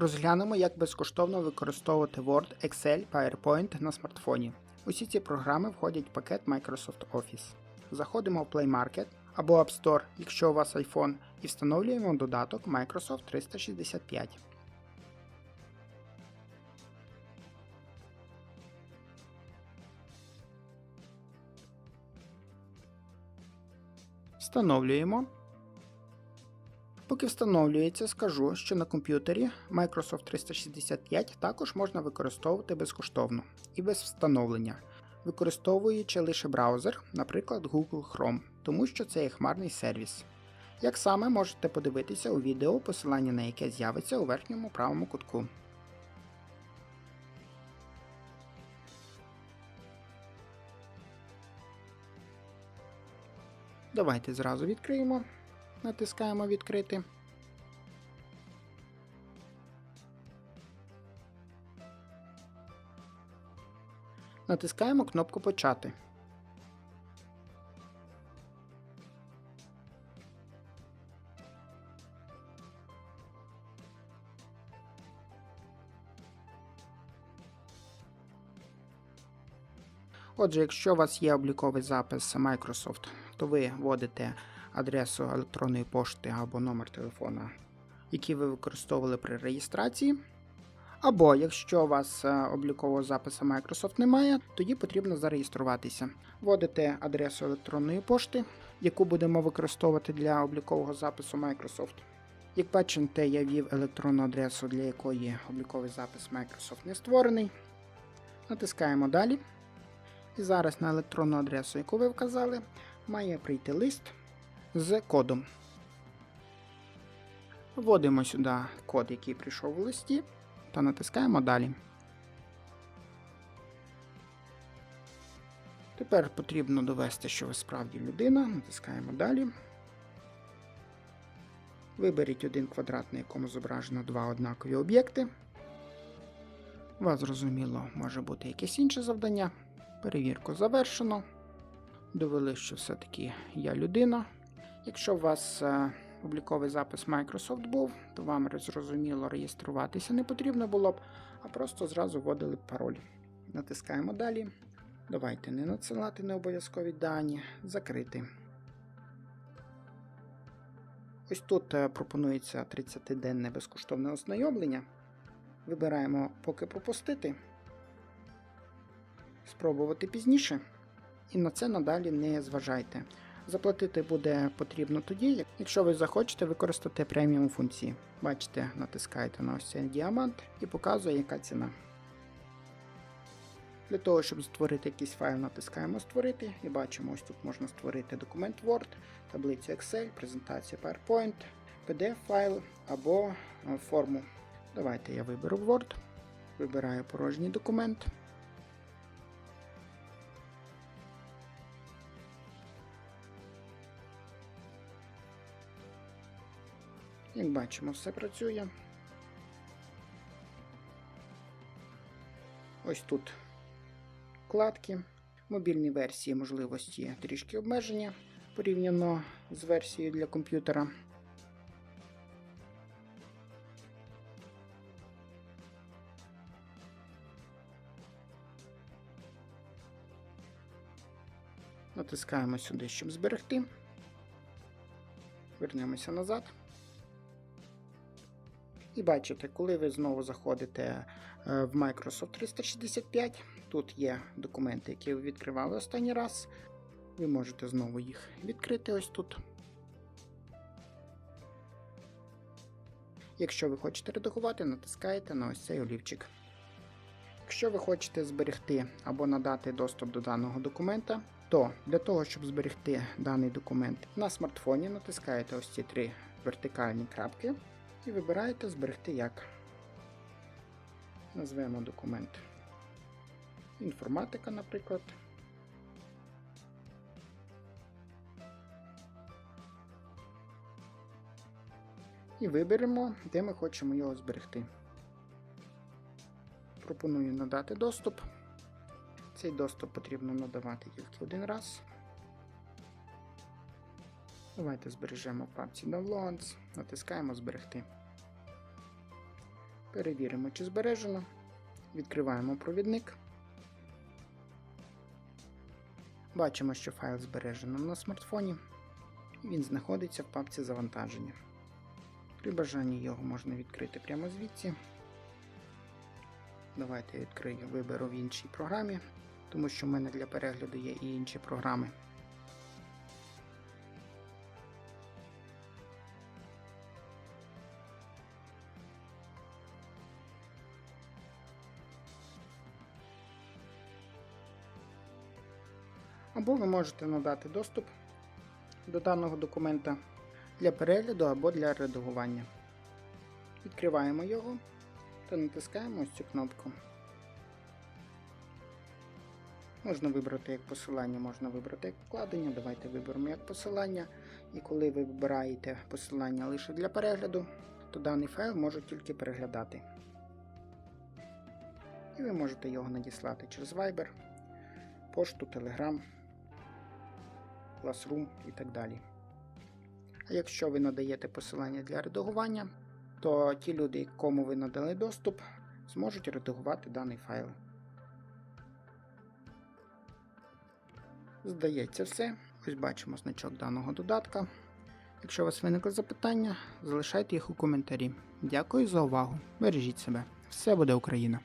Розглянемо, як безкоштовно використовувати Word, Excel, PowerPoint на смартфоні. Усі ці програми входять в пакет Microsoft Office. Заходимо в Play Market або App Store, якщо у вас iPhone, і встановлюємо додаток Microsoft 365. Встановлюємо. Поки встановлюється, скажу, що на комп'ютері Microsoft 365 також можна використовувати безкоштовно і без встановлення, використовуючи лише браузер, наприклад, Google Chrome, тому що це є хмарний сервіс. Як саме можете подивитися у відео, посилання на яке з'явиться у верхньому правому кутку. Давайте зразу відкриємо. Натискаємо відкрити. Натискаємо кнопку Почати. Отже, якщо у вас є обліковий запис Microsoft, то ви вводите адресу електронної пошти або номер телефона, який ви використовували при реєстрації. Або якщо у вас е, облікового запису Microsoft немає, тоді потрібно зареєструватися. Вводите адресу електронної пошти, яку будемо використовувати для облікового запису Microsoft. Як бачите, я ввів електронну адресу, для якої обліковий запис Microsoft не створений. Натискаємо далі. І зараз на електронну адресу, яку ви вказали, має прийти лист з кодом. Вводимо сюди код, який прийшов у листі, та натискаємо далі. Тепер потрібно довести, що ви справді людина. Натискаємо далі. Виберіть один квадрат, на якому зображено два однакові об'єкти. У вас, зрозуміло, може бути якесь інше завдання. Перевірку завершено. Довели, що все-таки я людина. Якщо у вас е, обліковий запис Microsoft був, то вам зрозуміло реєструватися не потрібно було б, а просто зразу вводили пароль. Натискаємо далі. Давайте не надсилати необов'язкові дані, закрити. Ось тут е, пропонується 30-денне безкоштовне ознайомлення. Вибираємо поки пропустити, спробувати пізніше. І на це надалі не зважайте. Заплатити буде потрібно тоді, якщо ви захочете використати преміум функції. Бачите, натискаєте на ось цей діамант і показує, яка ціна. Для того, щоб створити якийсь файл, натискаємо Створити і бачимо, ось тут можна створити документ Word, таблицю Excel, презентацію PowerPoint, PDF-файл або е, форму. Давайте я виберу Word, вибираю порожній документ. Як бачимо, все працює. Ось тут вкладки. В мобільній версії можливості трішки обмеження порівняно з версією для комп'ютера. Натискаємо сюди, щоб зберегти. Вернемося назад. І бачите, коли ви знову заходите е, в Microsoft 365, тут є документи, які ви відкривали останній раз. Ви можете знову їх відкрити ось тут. Якщо ви хочете редагувати, натискаєте на ось цей олівчик. Якщо ви хочете зберегти або надати доступ до даного документа, то для того, щоб зберегти даний документ на смартфоні, натискаєте ось ці три вертикальні крапки і вибираєте зберегти як. Назвемо документ інформатика, наприклад. І виберемо, де ми хочемо його зберегти. Пропоную надати доступ. Цей доступ потрібно надавати тільки один раз. Давайте збережемо папці Downloads, натискаємо Зберегти. Перевіримо, чи збережено. Відкриваємо провідник. Бачимо, що файл збережено на смартфоні. Він знаходиться в папці завантаження. При бажанні його можна відкрити прямо звідси. Давайте я відкрию, виберу в іншій програмі, тому що в мене для перегляду є і інші програми. Або ви можете надати доступ до даного документа для перегляду або для редагування. Відкриваємо його та натискаємо ось цю кнопку. Можна вибрати як посилання, можна вибрати як вкладення. Давайте виберемо як посилання. І коли ви вибираєте посилання лише для перегляду, то даний файл можуть тільки переглядати. І ви можете його надіслати через Viber, пошту, Telegram, Classroom і так далі. А якщо ви надаєте посилання для редагування, то ті люди, кому ви надали доступ, зможуть редагувати даний файл. Здається, все. Ось бачимо значок даного додатка. Якщо у вас виникли запитання, залишайте їх у коментарі. Дякую за увагу. Бережіть себе. Все буде Україна!